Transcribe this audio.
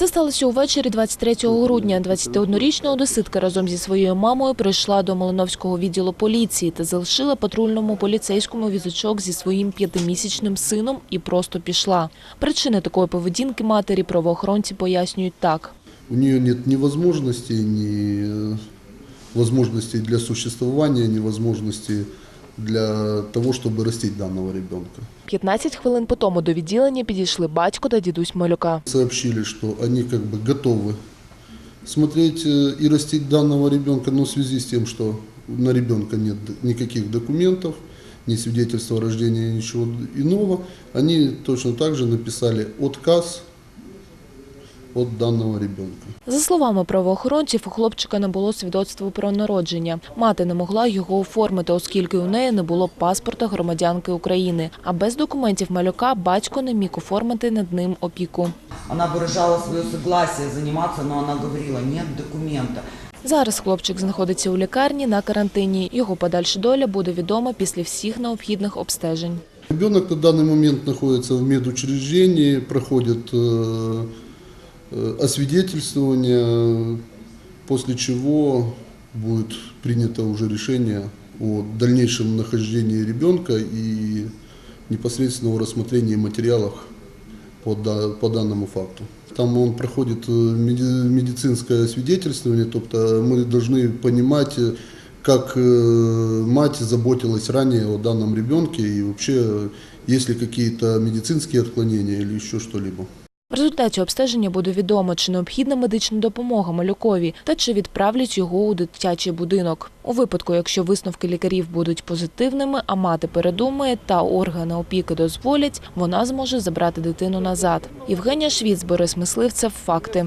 Це сталося увечері 23 грудня. 21-річна одеситка разом зі своєю мамою прийшла до Малиновського відділу поліції та залишила патрульному поліцейському візочок зі своїм п'ятимісячним сином і просто пішла. Причини такої поведінки матері правоохоронці пояснюють так. У нее нет ни возможностей, ни э, возможностей для существования, ни возможностей для того, чтобы растить данного ребенка. 15 хвилин по тому до відділення підійшли батько та дідусь малюка. Сообщили, что они как бы готовы смотреть э, и растить данного ребенка, но в связи с тем, что на ребенка нет д- никаких документов, ни свидетельства о рождении, ничего иного, они точно так же написали отказ от данного ребенка. За словами правоохоронців, у хлопчика не було свідоцтва про народження. Мати не могла його оформити, оскільки у неї не було паспорта громадянки України. А без документів малюка батько не міг оформити над ним опіку. Она выражала свое согласие заниматься, но она говорила, нет документа. Зараз хлопчик знаходиться у лікарні на карантині. Його подальша доля буде відома після всіх необхідних обстежень. Ребенок на данный момент находится в медучреждении, проходит э, э, освидетельствование, после чего будет принято уже решение о дальнейшем нахождении ребенка и непосредственного рассмотрении материалов по, по данному факту. Там он проходит э, меди- медицинское свидетельствование, тобто мы должны понимать, э, как э, мать заботилась ранее о данном ребенке и вообще э, есть ли какие-то медицинские отклонения или еще что-либо. В результаті обстеження буде відомо, чи необхідна медична допомога малюкові та чи відправлять його у дитячий будинок. У випадку, якщо висновки лікарів будуть позитивними, а мати передумає та органи опіки дозволять, вона зможе забрати дитину назад. Євгенія Швіц, Борис Мисливцев. Факти.